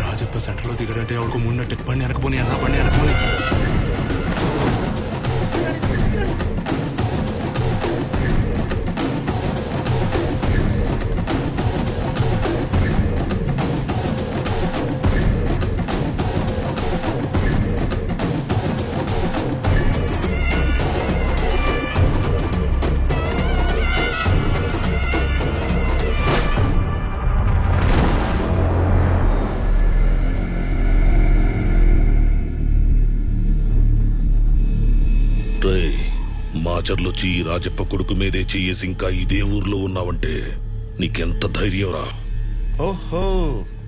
రాజప్ప సెంటర్లో దిగడంటే ఎవరికి ముందట్టే బండి వెనకపోని అన్న బండి వెనకపోని మాచర్లొచ్చి ఈ రాజప్ప కొడుకు మీదే చెయ్యేసి ఇంకా ఇదే ఊర్లో ఉన్నావంటే నీకెంత ధైర్యం రా. ఓహో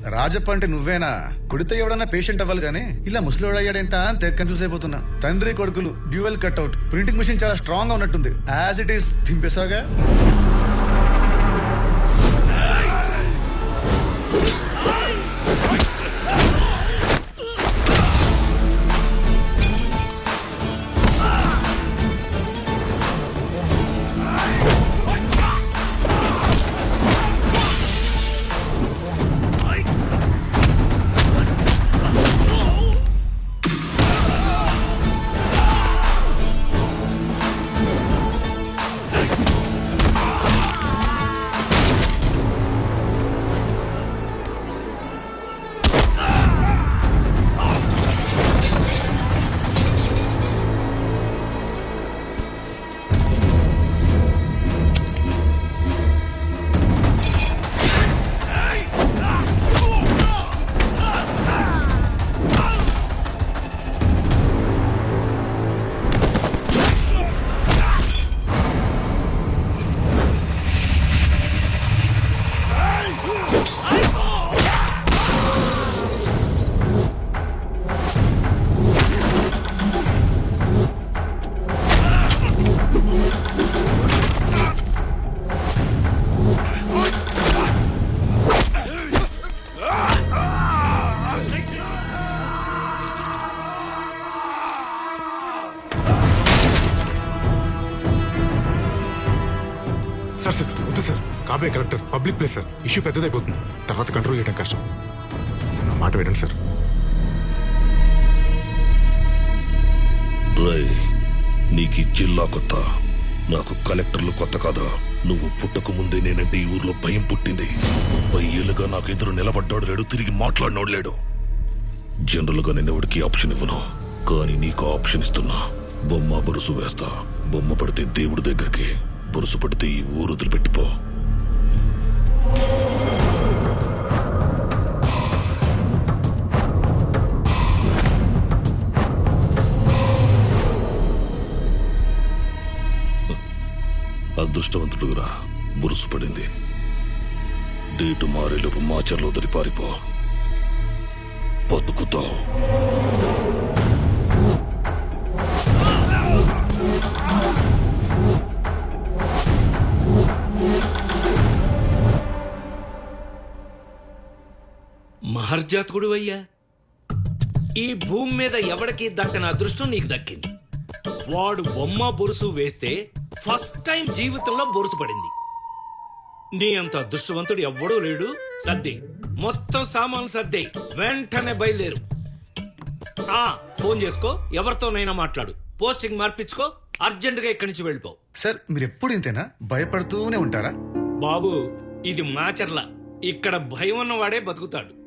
రాజప్ప అంటే నువ్వేనా? కుడితే ఎవడన్నా పేషెంట్ అవ్వాలి కానీ ఇలా ముసలివాడయ్యాడేంటా అని తెగ కన్ఫ్యూజ్ అయిపోతున్నా. తండ్రి కొడుకులు డ్యూయల్ కట్అవుట్ ప్రింటింగ్ మిషన్ చాలా స్ట్రాంగ్గా ఉన్నట్టుంది. యాజ్ ఇట్ ఈస్ దింపేసాగా బాబే collector public place sir. Issue పెద్దదైపోతుంది. తర్వాత కంట్రోల్ చేయడం కష్టం. నా మాట వినండి సార్. రే నీకు ఈ జిల్లా కొత్త. నాకు కలెక్టర్లు కొత్త కాదా? నువ్వు పుట్టక ముందే నేనంటే ఈ ఊర్లో భయం పుట్టింది. ముప్పై ఏళ్ళుగా నాకు ఎదురు నిలబడ్డాడు లేడు తిరిగి మాట్లాడినోడు లేడు. జనరల్గా నేను ఎవరికి ఆప్షన్ ఇవ్వను. కానీ నీకు ఆప్షన్ ఇస్తున్నా. బొమ్మ బరుసు వేస్తా. బొమ్మ పడితే దేవుడి దగ్గరికి బొరుసు పడితే ఈ ఊరు వదిలిపెట్టిపో. అదృష్టవంతుడురా బురుసు పడింది. డేటు మారేలోపు మాచర్లో వదిలి పారిపో. బతుకుతావు. మహర్జాతకుడు అయ్యా ఈ భూమి మీద ఎవడికి దక్కని అదృష్టం నీకు దక్కింది? వాడు బొమ్మ బొరుసు వేస్తే ఫస్ట్ టైం జీవితంలో బొరుసు పడింది. నీ అంత అదృష్టవంతుడు ఎవ్వడూ లేడు సర్ది. మొత్తం సామాన్లు సర్దే. వెంటనే బయలుదేరు. ఆ ఫోన్ చేసుకో ఎవరితోనైనా మాట్లాడు. పోస్టింగ్ మార్పించుకో అర్జెంటుగా ఇక్కడి నుంచి వెళ్ళిపో. సార్ మీరు ఎప్పుడు ఇంతేనా? భయపడుతూనే ఉంటారా? బాబు ఇది మాచర్ల. ఇక్కడ భయం ఉన్నవాడే బతుకుతాడు.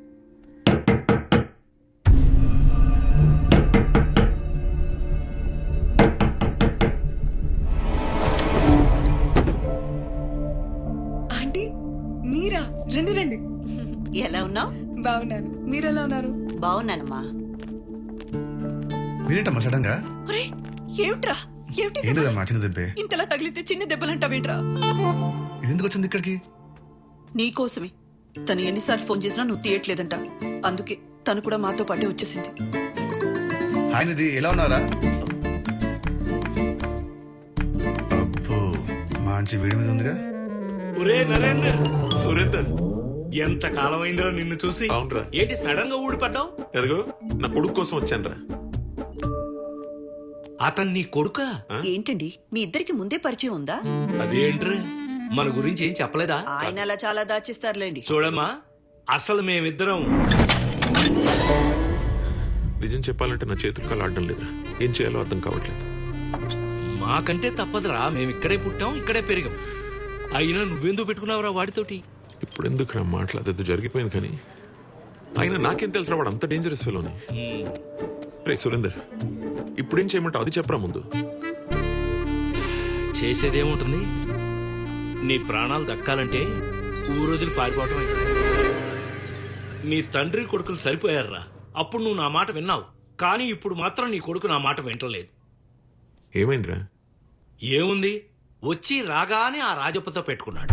మీరా? రండి రండి. ఎలా ఉన్నావు? బాగున్నాను. మీరు ఎలా ఉన్నారు? బాగున్నానమ్మా. మీరేటమ్మా సడన్గా ఒరే ఏమిట్రా? ఏమిటి ఏం చిన్న దెబ్బే. ఇంతలా తగిలితే చిన్న దెబ్బలంటావేంట్రా? ఇది ఎందుకు వచ్చింది ఇక్కడికి? నీకోసమే. తను ఎన్నిసార్లు ఫోన్ చేసినా నువ్వు తీయట్లేదంట. అందుకే తను కూడా మాతో పాటే వచ్చేసింది. ఆయనది ఎలా ఉన్నారా అబ్బో మంచి వేడి మీద ఉందిగా? ఒరే నరేందర్. సురేందర్ ఎంత కాలం అయిందో నిన్ను చూసి? అవునురా. ఏంటి సడన్గా ఊడిపడ్డావు? ఎదుగో నా కొడుకు కోసం వచ్చానురా. అతను నీ కొడుక? ఏంటండి? మీ ఇద్దరికి ముందే పరిచయం ఉందా? అదేంట్రా? మన గురించి ఏం చెప్పలేదా? ఆయన అలా చాలా దాచిస్తారులేండి. చూడమ్మా అసలు మేమిద్దరం నిజం చెప్పాలంటే నా చేతులు కాలు ఆడడం లేదురా. ఏం చేయాలో అర్థం కావట్లేదు. మాకంటే తప్పదురా. మేము ఇక్కడే పుట్టాం ఇక్కడే పెరిగాం. అయినా నువ్వెందుకు పెట్టుకున్నావురా వాడితోటి? ఇప్పుడు ఎందుకు రా మాట్లాడేది జరిగిపోయింది కానీ అయినా నాకేం తెలుసురా వాడు అంత డేంజరస్ ఫెలోని రే సురేందర్ ఇప్పుడేం చేయమంటావు? అది చెప్పరా ముందు. చేసేదేముంటుంది? నీ ప్రాణాలు దక్కాలంటే ఊరొదిలి పారిపోవటమే. నీ తండ్రి కొడుకులు సరిపోయారురా. అప్పుడు నువ్వు నా మాట విన్నావు. కానీ ఇప్పుడు మాత్రం నీ కొడుకు నా మాట వింటలేదు. ఏమైందిరా? ఏముంది? వచ్చి రాగానే ఆ రాజప్పతో పెట్టుకున్నాడు.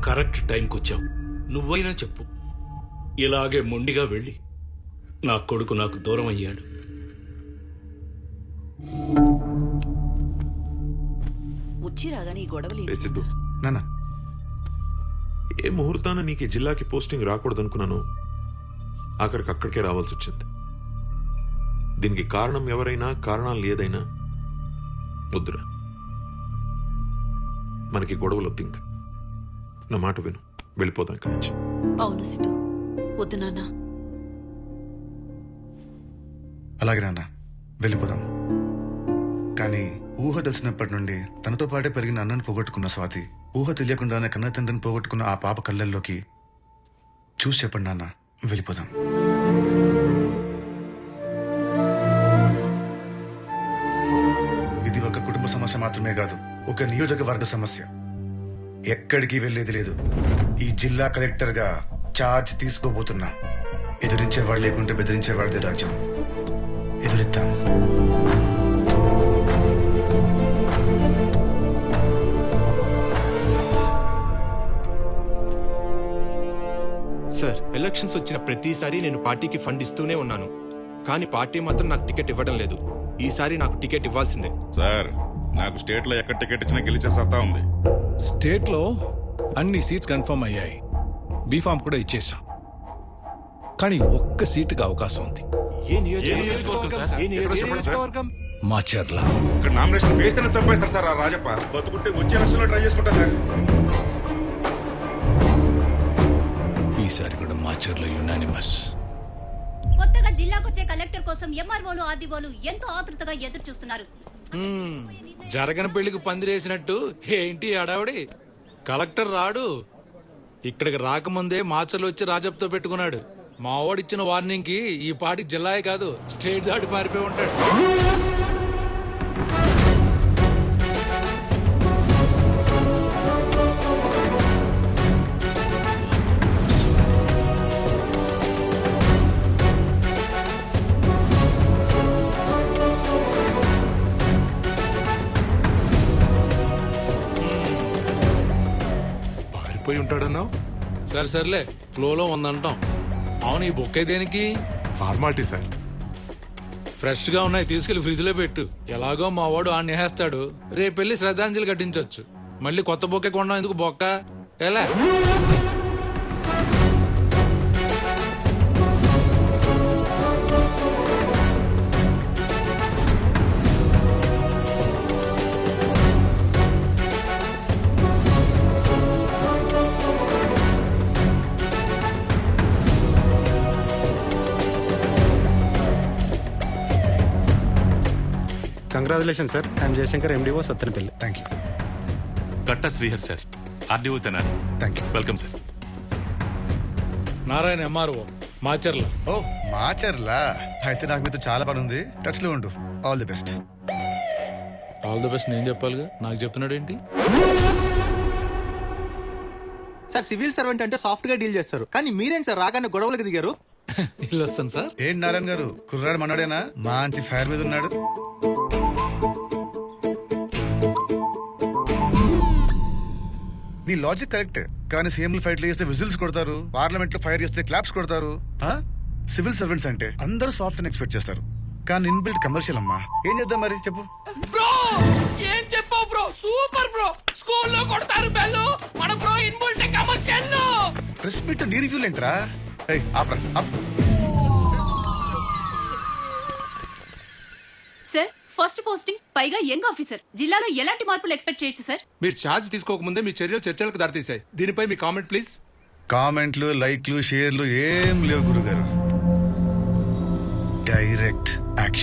కరెక్ట్ టైంకి వచ్చావు నువ్వైనా చెప్పు. ఇలాగే మొండిగా వెళ్ళి నా కొడుకు నాకు దూరం అయ్యాడు. వచ్చి రాగానే ఈ గొడవలు సిద్ధు? నాన్న. ఏ ముహూర్తాన నీకు ఈ జిల్లాకి పోస్టింగ్ రాకూడదనుకున్నాను? ఆఖరికి అక్కడికే రావాల్సి వచ్చింది దీనికి కారణం ఎవరైనా కారణాలు ఏదైనా వద్దురా మనకి గొడవలు వద్దు ఇంకా. నా మాట విను. వెళ్ళిపోదాం ఇక్కడి నుంచి. అవును సిద్ధు. వద్దు నాన్న. అలాగే నాన్న. వెళ్ళిపోదాం. కానీ ఊహ తెలిసినప్పటి నుండి తనతో పాటే పెరిగిన అన్నను పోగొట్టుకున్న స్వాతి ఊహ తెలియకుండానే కన్న తండ్రిని పోగొట్టుకున్న ఆ పాప కళ్ళల్లోకి చూసి చెప్పండి నాన్న. వెళ్ళిపోదాం. కుటుంబ సమస్య మాత్రమే కాదు ఒక నియోజకవర్గ సమస్య. ఎక్కడికి వెళ్ళేది లేదు. ఈ జిల్లా కలెక్టర్గా చార్జ్ తీసుకోబోతున్నా. ఎదిరించేవాడు లేకుంటే బెదిరించేవాడిది రాజ్యం. ఎదురిద్దాం. సార్ ఎలక్షన్స్ వచ్చిన ప్రతిసారి నేను పార్టీకి ఫండ్ ఇస్తూనే ఉన్నాను. కానీ పార్టీ మాత్రం నాకు టికెట్ ఇవ్వడం లేదు. ఈసారి నాకు టికెట్ ఇవ్వాల్సిందే. సార్ నాకు స్టేట్లో ఎక్కడ టికెట్ ఇచ్చినా గెలిచే సత్తా ఉంది. స్టేట్లో అన్ని సీట్స్ కన్ఫర్మ్ అయ్యాయి. బీఫామ్ కూడా ఇచ్చేసాం. కానీ ఒక్క సీటుకి అవకాశం ఉంది. ఏ నియోజకవర్గం సార్? ఏ నియోజకవర్గం? మాచర్ల. ఇక్కడ నామినేషన్ వేస్తేనే చంపేస్తారు సార్ ఆ రాజప్ప. బతుకుంటే వచ్చే ఎలక్షన్లో ట్రై చేసుకుంటా సార్. ఈసారి కూడా మాచర్ల యునానిమస్ కొత్తగా జిల్లాకొచ్చే కలెక్టర్ కోసం ఎంఆర్ఓలు ఆర్డీఓలు ఎంతో ఆతృతగా ఎదురు చూస్తున్నారు జరగని పెళ్ళికి పందిరేసినట్టు ఏంటి అడావిడి కలెక్టర్ రాడు. ఇక్కడికి రాకముందే మాచర్లు వచ్చి రాజప్తో పెట్టుకున్నాడు. మా వాడిచ్చిన వార్నింగ్కి ఈ పాటి జిల్లాయే కాదు స్టేట్ దాటి పారిపోయి ఉంటాడు. పారిపోయి ఉంటాడన్నావు? సరే సర్లే. ఫ్లోలో ఉందంటాం. అవును ఈ బుక్ దేనికి? Formality sir. ఫ్రెష్గా ఉన్నాయి తీసుకెళ్ళి ఫ్రిడ్జ్లో పెట్టు. ఎలాగో మా వాడు ఆ నేహేస్తాడు రేపు వెళ్ళి శ్రద్ధాంజలి కట్టించవచ్చు మళ్ళీ కొత్త బొక్కే కొనడం ఎందుకు బొక్క? ఎలా? Congratulation sir. I'm Jayashankar MDO Sattenapalli. Thank you Gatta Srihar sir. RDO Tenali. Thank you welcome sir Narayana MRO Macherla. ఓ మాచర్లా? అయితే నాకు మీతో చాలా పని ఉంది. టచ్లో ఉండు. All the best all the best నేను చెప్పాలిగా. నాకు చెప్తున్నాడు ఏంటి సార్ సివిల్ సర్వెంట్ అంటే సాఫ్ట్గా డీల్ చేస్తారు. కానీ మీరేం సార్ రాగానే గొడవలకు దిగారు? ఇల్లు వస్తాను సార్. ఏంటి నారాయణ గారు? కుర్రాడు మనోడేనా? మంచి ఫైర్ మీద ఉన్నాడు. నీ లాజిక్ కరెక్ట్ కానీ సీఎంలు ఫైట్లు చేస్తే విజిల్స్ కొడతారు. పార్లమెంట్లో ఫైర్ చేస్తే క్లాప్స్ కొడతారు. ఆ? సివిల్ సర్వెంట్స్ అంటే అందరూ సాఫ్ట్ అని ఎక్స్పెక్ట్ చేస్తారు. కానీ ఇన్బిల్ట్ కమర్షియల్ అమ్మా. ఏం చేద్దాం మరి? చెప్పు. ఏం చెప్పు బ్రో? Super bro! స్కూల్లో కొడతారు బెల్లు. మన bro inbuilt commercial press meet నీ రివ్యూలు ఏంట్రా? ఏయ్ ఆపరా ఆప్ సార్ ఫస్ట్ పోస్టింగ్ పైగా యంగ్ ఆఫీసర్. జిల్లాలో ఎలాంటి మార్పులు ఎక్స్పెక్ట్ చేయొచ్చు సార్? మీరు ఛార్జ్ తీసుకోకముందే మీ చర్యలు చర్చలకు దారితీశాయి. దీనిపై మీ కామెంట్ ప్లీజ్. కామెంట్లు లైక్లు షేర్లు ఏం లేవు గురుగారు. Direct action.